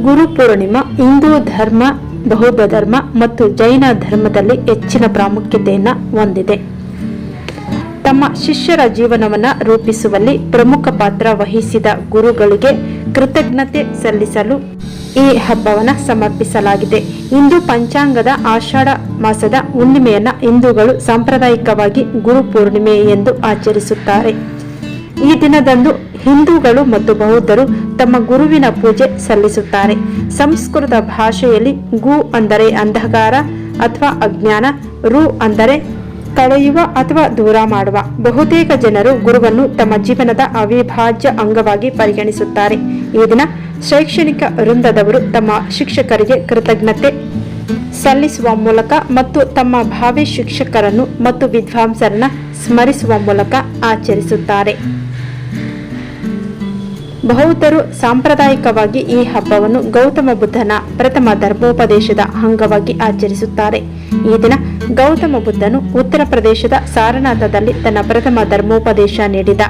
ಗುರು ಪೂರ್ಣಿಮಾ ಹಿಂದೂ ಧರ್ಮ ಬಹುಬಧರ್ಮ ಧರ್ಮ ಮತ್ತು ಜೈನ ಧರ್ಮದಲ್ಲಿ ಹೆಚ್ಚಿನ ಪ್ರಾಮುಖ್ಯತೆಯನ್ನು ಹೊಂದಿದೆ. ತಮ್ಮ ಶಿಷ್ಯರ ಜೀವನವನ್ನ ರೂಪಿಸುವಲ್ಲಿ ಪ್ರಮುಖ ಪಾತ್ರ ವಹಿಸಿದ ಗುರುಗಳಿಗೆ ಕೃತಜ್ಞತೆ ಸಲ್ಲಿಸಲು ಈ ಹಬ್ಬವನ್ನ ಸಮರ್ಪಿಸಲಾಗಿದೆ. ಇಂದು ಪಂಚಾಂಗದ ಆಷಾಢ ಮಾಸದ ಹುಣ್ಣಿಮೆಯನ್ನ ಹಿಂದೂಗಳು ಸಾಂಪ್ರದಾಯಿಕವಾಗಿ ಗುರು ಪೂರ್ಣಿಮೆ ಎಂದು ಆಚರಿಸುತ್ತಾರೆ. ಈ ದಿನದಂದು ಹಿಂದೂಗಳು ಮತ್ತು ಬೌದ್ಧರು ತಮ್ಮ ಗುರುವಿನ ಪೂಜೆ ಸಲ್ಲಿಸುತ್ತಾರೆ. ಸಂಸ್ಕೃತ ಭಾಷೆಯಲ್ಲಿ ಗು ಅಂದರೆ ಅಂಧಕಾರ ಅಥವಾ ಅಜ್ಞಾನ, ರು ಅಂದರೆ ಕಳೆಯುವ ಅಥವಾ ದೂರ ಮಾಡುವ. ಬಹುತೇಕ ಜನರು ಗುರುವನ್ನು ತಮ್ಮ ಜೀವನದ ಅವಿಭಾಜ್ಯ ಅಂಗವಾಗಿ ಪರಿಗಣಿಸುತ್ತಾರೆ. ಈ ದಿನ ಶೈಕ್ಷಣಿಕ ವೃಂದದವರು ತಮ್ಮ ಶಿಕ್ಷಕರಿಗೆ ಕೃತಜ್ಞತೆ ಸಲ್ಲಿಸುವ ಮೂಲಕ ಮತ್ತು ತಮ್ಮ ಭಾವಿ ಶಿಕ್ಷಕರನ್ನು ಮತ್ತು ವಿದ್ವಾಂಸರನ್ನ ಸ್ಮರಿಸುವ ಮೂಲಕ ಆಚರಿಸುತ್ತಾರೆ. ಬೌದ್ಧರು ಸಾಂಪ್ರದಾಯಿಕವಾಗಿ ಈ ಹಬ್ಬವನ್ನು ಗೌತಮ ಬುದ್ಧನ ಪ್ರಥಮ ಧರ್ಮೋಪದೇಶದ ಅಂಗವಾಗಿ ಆಚರಿಸುತ್ತಾರೆ. ಈ ದಿನ ಗೌತಮ ಬುದ್ಧನು ಉತ್ತರ ಪ್ರದೇಶದ ಸಾರನಾಥದಲ್ಲಿ ತನ್ನ ಪ್ರಥಮ ಧರ್ಮೋಪದೇಶ ನೀಡಿದ.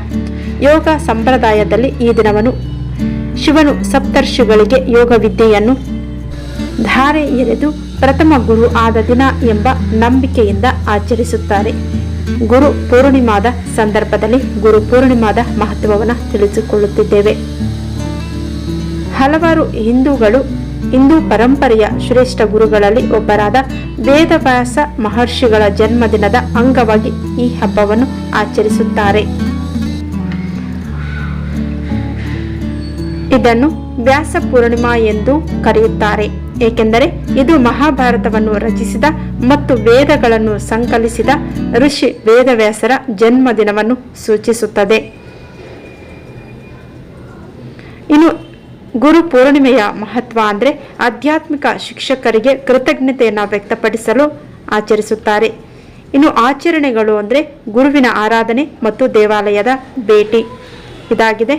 ಯೋಗ ಸಂಪ್ರದಾಯದಲ್ಲಿ ಈ ದಿನವನ್ನು ಶಿವನು ಸಪ್ತರ್ಷಿಗಳಿಗೆ ಯೋಗ ವಿದ್ಯೆಯನ್ನು ಧಾರೆ ಎರೆದು ಪ್ರಥಮ ಗುರು ಆದ ದಿನ ಎಂಬ ನಂಬಿಕೆಯಿಂದ ಆಚರಿಸುತ್ತಾರೆ. ಗುರು ಪೂರ್ಣಿಮಾದ ಸಂದರ್ಭದಲ್ಲಿ ಗುರು ಪೂರ್ಣಿಮಾದ ಮಹತ್ವವನ್ನು ತಿಳಿಸಿಕೊಳ್ಳುತ್ತಿದ್ದೇವೆ. ಹಲವಾರು ಹಿಂದೂಗಳು, ಹಿಂದೂ ಪರಂಪರೆಯ ಶ್ರೇಷ್ಠ ಗುರುಗಳಲ್ಲಿ ಒಬ್ಬರಾದ ವೇದವ್ಯಾಸ ಮಹರ್ಷಿಗಳ ಜನ್ಮದಿನದ ಅಂಗವಾಗಿ ಈ ಹಬ್ಬವನ್ನು ಆಚರಿಸುತ್ತಾರೆ. ಇದನ್ನು ವ್ಯಾಸ ಪೂರ್ಣಿಮಾ ಎಂದು ಕರೆಯುತ್ತಾರೆ. ಏಕೆಂದರೆ ಇದು ಮಹಾಭಾರತವನ್ನು ರಚಿಸಿದ ಮತ್ತು ವೇದಗಳನ್ನು ಸಂಕಲಿಸಿದ ಋಷಿ ವೇದವ್ಯಾಸರ ಜನ್ಮದಿನವನ್ನು ಸೂಚಿಸುತ್ತದೆ. ಇನ್ನು ಗುರು ಪೂರ್ಣಿಮೆಯ ಮಹತ್ವ ಅಂದರೆ ಆಧ್ಯಾತ್ಮಿಕ ಶಿಕ್ಷಕರಿಗೆ ಕೃತಜ್ಞತೆಯನ್ನು ವ್ಯಕ್ತಪಡಿಸಲು ಆಚರಿಸುತ್ತಾರೆ. ಇನ್ನು ಆಚರಣೆಗಳು ಅಂದರೆ ಗುರುವಿನ ಆರಾಧನೆ ಮತ್ತು ದೇವಾಲಯದ ಭೇಟಿ. ಇದಾಗಿದೆ.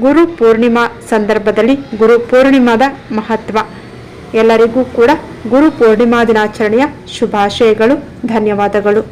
ಗುರು ಪೂರ್ಣಿಮಾ ಸಂದರ್ಭದಲ್ಲಿ ಗುರು ಪೂರ್ಣಿಮಾದ ಮಹತ್ವ. ಎಲ್ಲರಿಗೂ ಕೂಡ ಗುರು ಪೂರ್ಣಿಮಾ ದಿನಾಚರಣೆಯ ಶುಭಾಶಯಗಳು ಧನ್ಯವಾದಗಳು.